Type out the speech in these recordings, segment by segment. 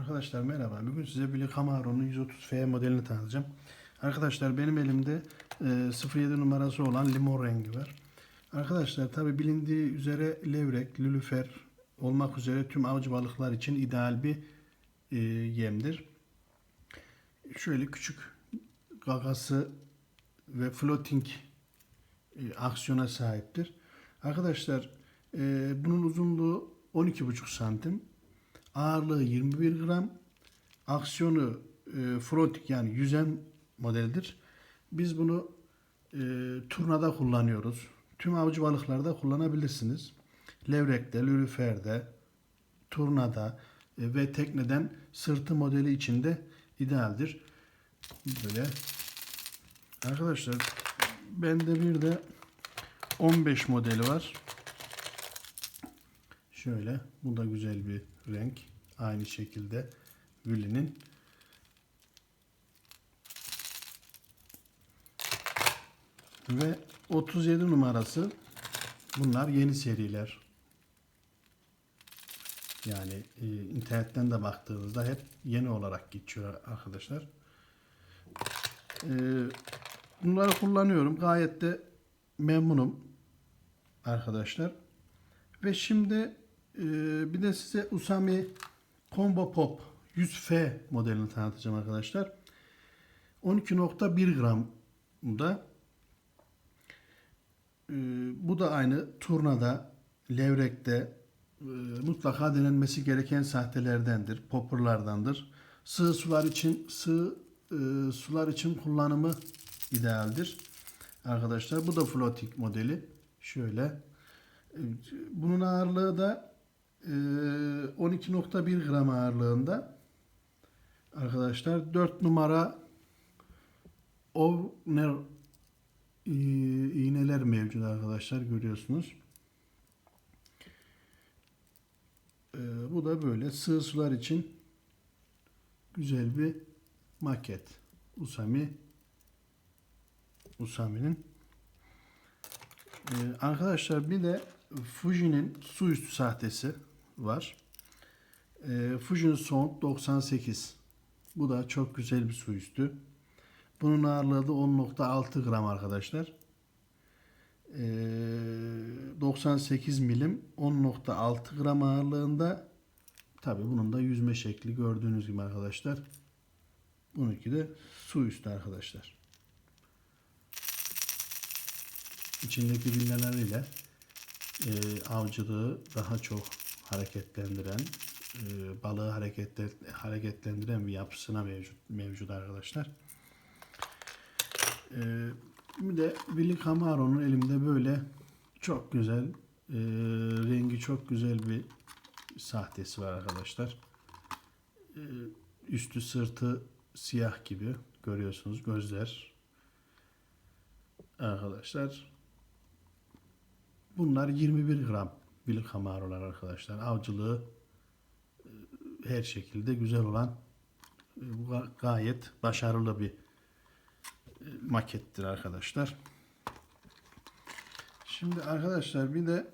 Arkadaşlar merhaba. Bugün size Billy Camaro'nun 130F modelini tanıtacağım. Arkadaşlar benim elimde e, 07 numarası olan limon rengi var. Arkadaşlar tabi bilindiği üzere levrek, lülüfer olmak üzere tüm avcı balıklar için ideal bir e, yemdir. Şöyle küçük gagası ve floating e, aksiyona sahiptir. Arkadaşlar e, bunun uzunluğu 12,5 santim. Ağırlığı 21 gram. Aksiyonu e, floating yani yüzen modeldir. Biz bunu e, turnada kullanıyoruz. Tüm avcı balıklarda kullanabilirsiniz. Levrekte, lülüferde, turnada e, ve tekneden sırtı modeli içinde idealdir. Böyle. Arkadaşlar bende bir de 15 modeli var. Şöyle. Bu da güzel bir renk. Aynı şekilde Willy'nin. Ve 37 numarası bunlar yeni seriler. Yani e, internetten de baktığınızda hep yeni olarak geçiyor arkadaşlar. E, bunları kullanıyorum. Gayet de memnunum arkadaşlar. Ve şimdi bir de size Usami Combo Pop 100F modelini tanıtacağım arkadaşlar. 12.1 gram da e, bu da aynı turnada, levrekte e, mutlaka denenmesi gereken sahtelerdendir, popperlardandır. Sığ sular için sığ e, sular için kullanımı idealdir. Arkadaşlar bu da floating modeli. Şöyle bunun ağırlığı da 12.1 gram ağırlığında. Arkadaşlar 4 numara Ovner e, iğneler mevcut arkadaşlar görüyorsunuz. E, bu da böyle sığ sular için güzel bir maket. Usami Usami'nin. Ee, arkadaşlar bir de Fuji'nin su üstü sahtesi var. Ee, Fuji'nin Sound 98. Bu da çok güzel bir su üstü. Bunun ağırlığı da 10.6 gram arkadaşlar. Ee, 98 milim 10.6 gram ağırlığında. Tabi bunun da yüzme şekli gördüğünüz gibi arkadaşlar. Bununki de su üstü arkadaşlar. içindeki villaleriyle e, avcılığı daha çok hareketlendiren, e, balığı hareketle, hareketlendiren bir yapısına mevcut, mevcut arkadaşlar. E, bir de Willy Camaro'nun elimde böyle çok güzel, e, rengi çok güzel bir sahtesi var arkadaşlar. E, üstü sırtı siyah gibi görüyorsunuz gözler arkadaşlar Bunlar 21 gram Billy Camaro'lar arkadaşlar. Avcılığı e, her şekilde güzel olan e, gayet başarılı bir e, makettir arkadaşlar. Şimdi arkadaşlar bir de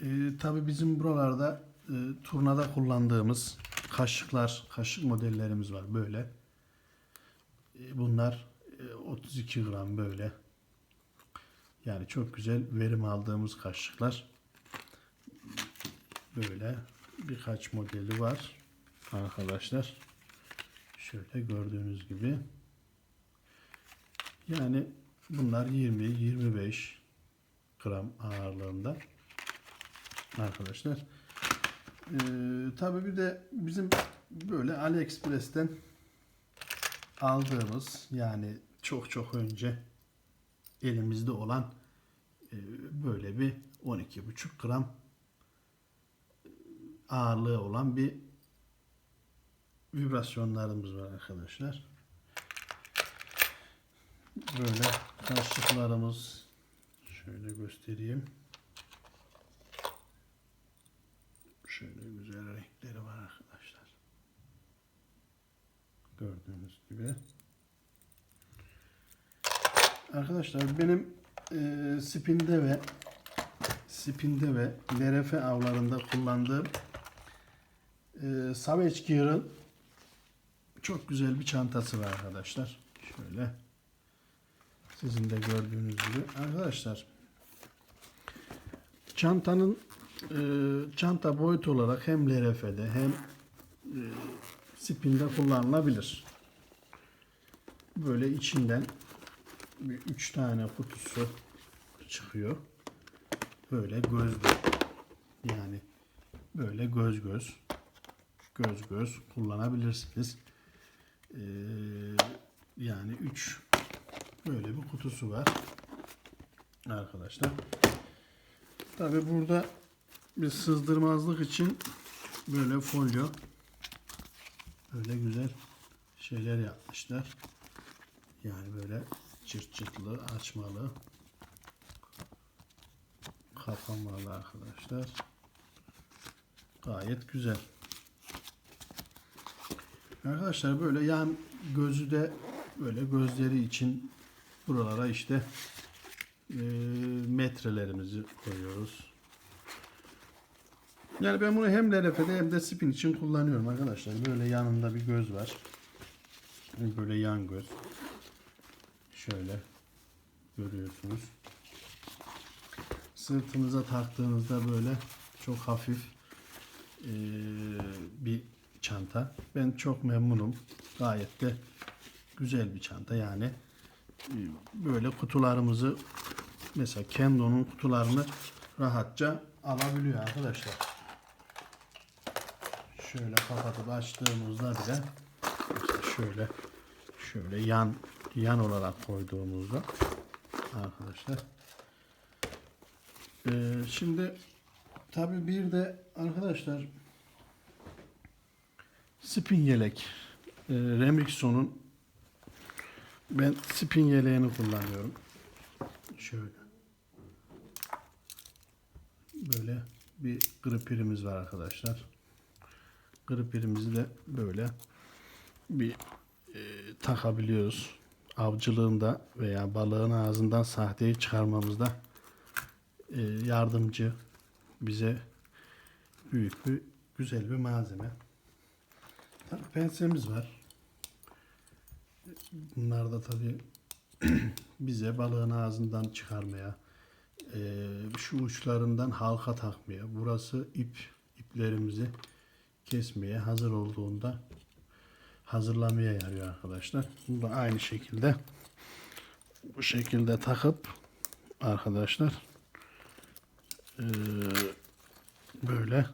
e, tabi bizim buralarda e, turnada kullandığımız kaşıklar, kaşık modellerimiz var böyle. E, bunlar e, 32 gram böyle. Yani çok güzel verim aldığımız kaşıklar. Böyle birkaç modeli var arkadaşlar. Şöyle gördüğünüz gibi. Yani bunlar 20-25 gram ağırlığında arkadaşlar. Ee, tabii bir de bizim böyle AliExpress'ten aldığımız yani çok çok önce elimizde olan e, böyle bir 12,5 gram ağırlığı olan bir vibrasyonlarımız var arkadaşlar. Böyle kaşıklarımız şöyle göstereyim. Şöyle güzel renkleri var arkadaşlar. Gördüğünüz gibi. Arkadaşlar benim e, spinde ve spinde ve LRF avlarında kullandığım e, Savage Gear'ın çok güzel bir çantası var arkadaşlar. Şöyle. Sizin de gördüğünüz gibi. Arkadaşlar çantanın e, çanta boyut olarak hem LRF'de hem e, spinde kullanılabilir. Böyle içinden bir üç tane kutusu çıkıyor. Böyle gözlü. Yani böyle göz göz göz göz kullanabilirsiniz. Ee, yani 3 böyle bir kutusu var arkadaşlar. Tabi burada bir sızdırmazlık için böyle folyo böyle güzel şeyler yapmışlar. Yani böyle çırt çıtlı açmalı kapamalı arkadaşlar. Gayet güzel. Arkadaşlar böyle yan gözü de böyle gözleri için buralara işte e, metrelerimizi koyuyoruz. Yani ben bunu hem LRF'de hem de spin için kullanıyorum arkadaşlar. Böyle yanında bir göz var. Böyle yan göz. Şöyle görüyorsunuz. Sırtınıza taktığınızda böyle çok hafif e, bir çanta. Ben çok memnunum. Gayet de güzel bir çanta yani. e, Böyle kutularımızı mesela Kendo'nun kutularını rahatça alabiliyor arkadaşlar. Şöyle kapatıp açtığımızda bile şöyle şöyle yan yan olarak koyduğumuzda arkadaşlar ee, şimdi tabi bir de arkadaşlar spin yelek ee, Remixon'un ben spin yeleğini kullanıyorum. Şöyle. Böyle bir gripirimiz var arkadaşlar. Gripirimizi de böyle bir e, takabiliyoruz. Avcılığında veya balığın ağzından sahteyi çıkarmamızda e, yardımcı bize büyük bir güzel bir malzeme. Pensemiz var. Bunlar da tabii bize balığın ağzından çıkarmaya, e, şu uçlarından halka takmaya, burası ip iplerimizi kesmeye hazır olduğunda hazırlamaya yarıyor arkadaşlar. Bu da aynı şekilde bu şekilde takıp arkadaşlar e, böyle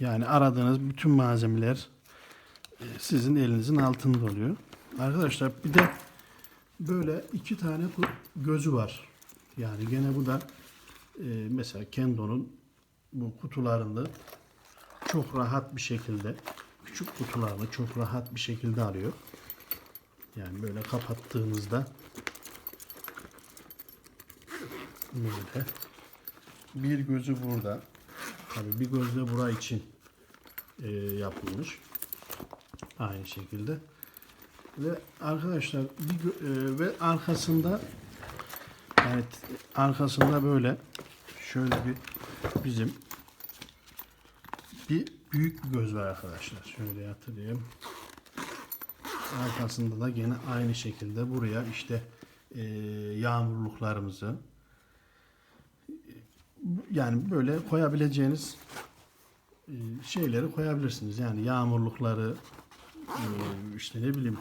yani aradığınız bütün malzemeler sizin elinizin altında oluyor. Arkadaşlar bir de böyle iki tane gözü var. Yani gene bu da e, mesela Kendo'nun bu kutularında çok rahat bir şekilde küçük kutularını çok rahat bir şekilde alıyor. Yani böyle kapattığınızda böyle bir gözü burada. Tabii bir göz de bura için e, yapılmış. Aynı şekilde. Ve arkadaşlar bir e, ve arkasında yani t- arkasında böyle şöyle bir bizim bir büyük bir göz var arkadaşlar. Şöyle yatırayım. Arkasında da gene aynı şekilde buraya işte e, yağmurluklarımızı yani böyle koyabileceğiniz e, şeyleri koyabilirsiniz. Yani yağmurlukları işte ne bileyim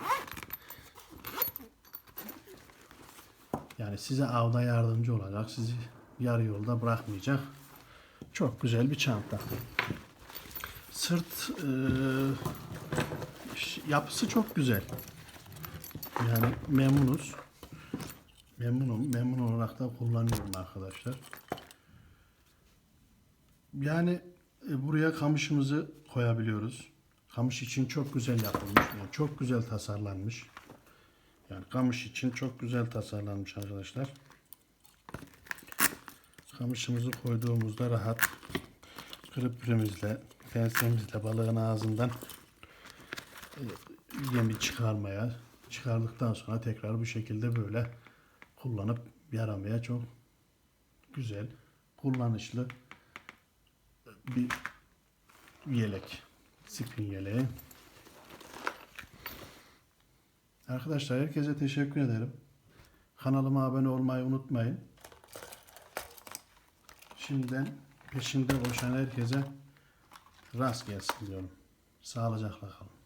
yani size avda yardımcı olacak. Sizi yarı yolda bırakmayacak. Çok güzel bir çanta. Sırt e, yapısı çok güzel. Yani memnunuz. Memnunum. Memnun olarak da kullanıyorum arkadaşlar. Yani e, buraya kamışımızı koyabiliyoruz. Kamış için çok güzel yapılmış. Yani çok güzel tasarlanmış. Yani kamış için çok güzel tasarlanmış arkadaşlar. Kamışımızı koyduğumuzda rahat kırıpürümüzle, pensemizle balığın ağzından e, yemi çıkarmaya, çıkardıktan sonra tekrar bu şekilde böyle kullanıp yaramaya çok güzel, kullanışlı bir yelek. Spin yeleği. Arkadaşlar herkese teşekkür ederim. Kanalıma abone olmayı unutmayın. Şimdiden peşinde koşan herkese rast gelsin diyorum. Sağlıcakla kalın.